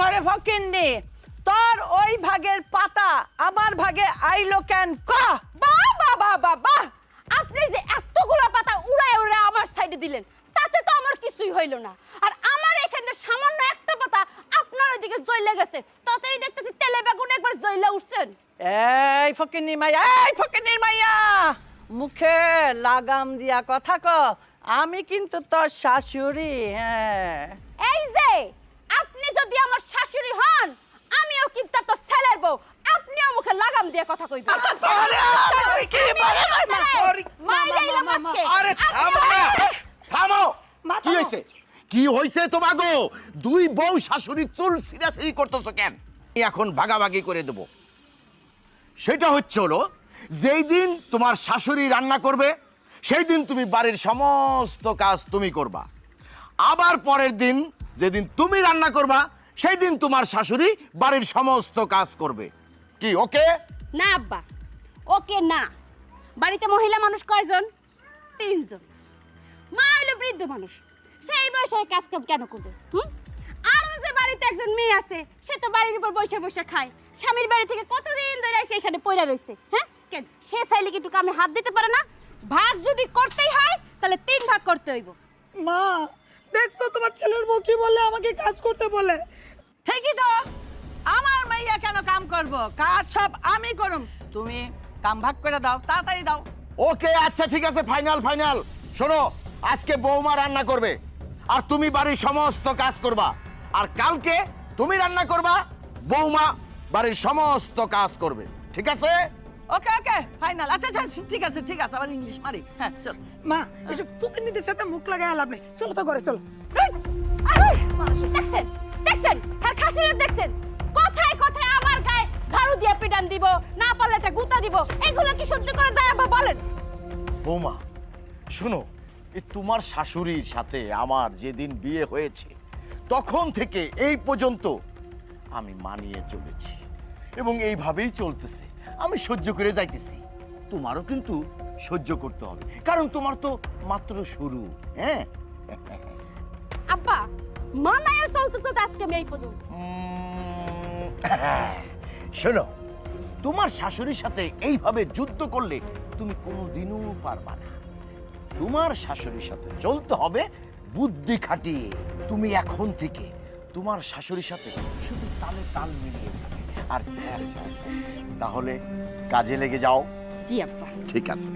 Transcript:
ঘরে ফকিননি তোর ওই ভাগের পাতা আমার ভাগে আইলো কেন? ক বাহ বাহ বাহ বাহ বাহ আপনি যে এতগুলো পাতা উড়ায় উড়ায় আমার সাইডে দিলেন তাতে তো আমার কিছুই হইল না। আর আমার এখানে সামান্য একটা পাতা আপনার ওইদিকে জ্বলে গেছে তাতেই দেখতেছি তেলে বেগুন একবার জ্বলে উঠছেন। এই ফকিন্নি মাইয়া এই ফকিন্নির মাইয়া! মুখে লাগাম দিয়া কথা ক আমি কিন্তু তোর শাশুড়ি হ্যাঁ। এই যে আপনি যদি আমার শাশুড়ি হন আমিও কিন্তু আপনার ছেলের বউ লাগাম দিয়ে কথা কইবেন আচ্ছা, তোরে আমি কি বলে না? মাইরেই না আজকে। আরে থামো থামো কি হয়েছে কি হয়েছে তোমাগো দুই বউ শাশুড়ি চুল সিরাসিরি করতেছো কেন এখন ভাগাভাগি করে দেব সেটা হচ্ছে হলো যেই দিন তোমার শাশুড়ি রান্না করবে সেই দিন তুমি বাড়ির সমস্ত কাজ তুমি করবা আবার পরের দিন যেদিন তুমি রান্না করবা সেই দিন তোমার শাশুড়ি বাড়ির সমস্ত কাজ করবে কি ওকে? না আব্বা। ওকে না। বাড়িতে মহিলা মানুষ কয়জন? তিনজন। মা হইল বৃদ্ধ মানুষ। সেই বয়সে কাজ কাম কেন করবে হুম? আর ওই যে বাড়িতে একজন মেয়ে আছে সে তো বাড়ির উপর বসে বসে খায়। স্বামীর বাড়ি থেকে কতদিন ধরে এসে এখানে পড়ে রয়েছে হ্যাঁ? কেন? সে চাইলে কি একটু কামে হাত দিতে পারে না? ভাগ যদি করতেই হয় তাহলে তিন ভাগ করতে হইব। মা দেখছ তোমার ছেলের কি বলে আমাকে কাজ করতে বলে। ঠিকই তো। করব। কাজ সব আমি করুম। তুমি কাম ভাগ করে দাও তাড়াতাড়ি দাও। ওকে আচ্ছা ঠিক আছে ফাইনাল ফাইনাল। শোনো আজকে বৌমা রান্না করবে আর তুমি বাড়ির সমস্ত কাজ করবা। আর কালকে তুমি রান্না করবা বৌমা বাড়ির সমস্ত কাজ করবে। ঠিক আছে? Okay okay final. আচ্ছা আচ্ছা ঠিক আছে ঠিক আছে আবার ইংলিশ মারি। হ্যাঁ চল। মা এসব ফুকনিদের সাথে মুখ লাগাই লাভ নেই। চলো তো ঘরে চলো। একটা গুতা দিব এগুলো কি সহ্য করা যায় আবার বলেন। বৌমা শোনো এই তোমার শাশুড়ির সাথে আমার যেদিন বিয়ে হয়েছে তখন থেকে এই পর্যন্ত আমি মানিয়ে চলেছি এবং এইভাবেই চলতেছে। আমি সহ্য করে যাইতেছি। তোমারও কিন্তু সহ্য করতে হবে কারণ তোমার তো মাত্র শুরু হ্যাঁ? আব্বা মানায় চলতে চলতে আজকে আমি এই পর্যন্ত। শোনো তোমার শাশুড়ির সাথে এইভাবে যুদ্ধ করলে তুমি কোনোদিনও পারবা না। তোমার শাশুড়ির সাথে চলতে হবে বুদ্ধি খাটিয়ে। তুমি এখন থেকে তোমার শাশুড়ির সাথে শুধু তালে তাল মিলিয়ে যাবে। আর তাহলে কাজে লেগে যাও। জি আব্বা। ঠিক আছে।